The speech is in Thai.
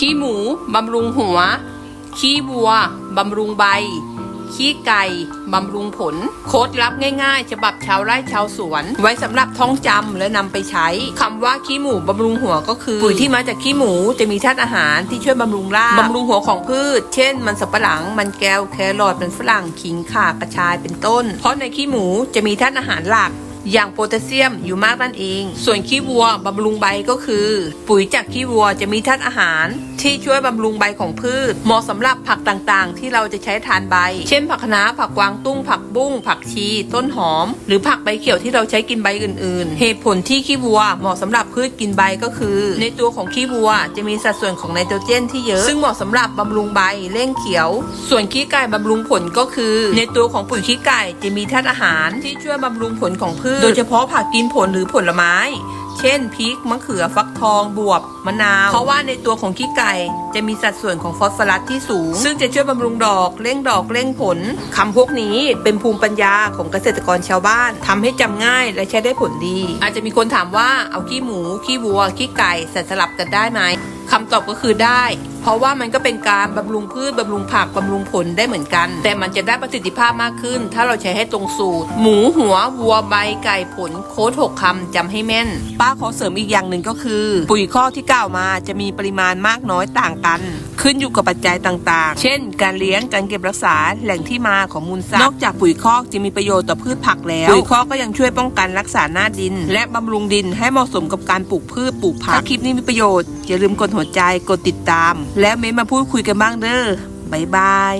ขี้หมูบำรุงหัว ขี้วัวบำรุงใบ ขี้ไก่บำรุงผล โค้ดลับง่ายๆ ฉบับชาวไร่ชาวสวน ไว้สำหรับท่องจำและนำไปใช้คำว่าขี้หมูบำรุงหัวก็คือ ปุ๋ยที่มาจากขี้หมูจะมีธาตุอาหารที่ช่วยบำรุงรากบำรุงหัวของพืช เช่น มันสับปะหลัง มันแก้วแครอทมันฝรั่งขิงข่ากระชายเป็นต้น เพราะในขี้หมูจะมีธาตุอาหารหลัก อย่างโพแทสเซียมอยู่มากนั่นเอง ส่วนขี้วัวบำรุงใบก็คือ ปุ๋ยจากขี้วัวจะมีธาตุอาหาร ที่ช่วยบำรุงใบของพืช เหมาะสำหรับผักต่างๆ ที่เราจะใช้ทานใบ เช่น ผักคะน้าผักกวางตุ้ง ผักบุ้ง ผักชี ต้นหอม หรือผักใบเขียวที่เราใช้กินใบอื่น ๆ เหตุผลที่ขี้วัวเหมาะสำหรับพืชกินใบก็คือ ในตัวของขี้วัวจะมีสัดส่วนของไนโตรเจนที่เยอะซึ่งเหมาะสำหรับบำรุงใบเร่งเขียว ส่วนขี้ไก่บำรุงผลก็คือ ในตัวของปุ๋ยขี้ไก่จะมีธาตุอาหารที่ช่วยบำรุงผลของพืชโดยเฉพาะผักกินผลหรือผลไม้ เช่นพริกมะเขือฟักทอง บวบ มะนาว เพราะว่าในตัวของขี้ไก่จะมีสัดส่วนของฟอสฟอรัสที่สูง ซึ่งจะช่วยบำรุงดอกเร่งดอกเร่งผลคำพวกนี้เป็นภูมิปัญญาของเกษตรกรชาวบ้านทำให้จำง่ายและใช้ได้ผลดี อาจจะมีคนถามว่าเอาขี้หมู ขี้วัว ขี้ไก่ใส่สลับกันได้ไหมคำตอบก็คือได้ เพราะว่ามันก็เป็นการบำรุงพืชบำรุงผักบำรุงผลได้เหมือนกัน แต่มันจะได้ประสิทธิภาพมากขึ้น ถ้าเราใช้ให้ตรงสูตร หมูหัววัวใบไก่ผลโค้ดหกคำจำให้แม่น ป้าขอเสริมอีกอย่างหนึ่งก็คือ ปุ๋ยข้อกที่กล่าวมาจะมีปริมาณมากน้อยต่างกัน ขึ้นอยู่กับปัจจัยต่างๆ เช่น การเลี้ยงการเก็บรักษาแหล่งที่มาของมูลสัตว์นอกจากปุ๋ยคอกจะมีประโยชน์ต่อพืชผักแล้วปุ๋ยคอกก็ยังช่วยป้องกันรักษาหน้าดิน และบำรุงดินให้เหมาะสมกับการปลูกพืชปลูกผักถ้าคลิปนี้มีประโยชน์อย่าลืมกดหัวใจกดติดตามและเม้นต์มาพูดคุยกันบ้างเด้อบายบาย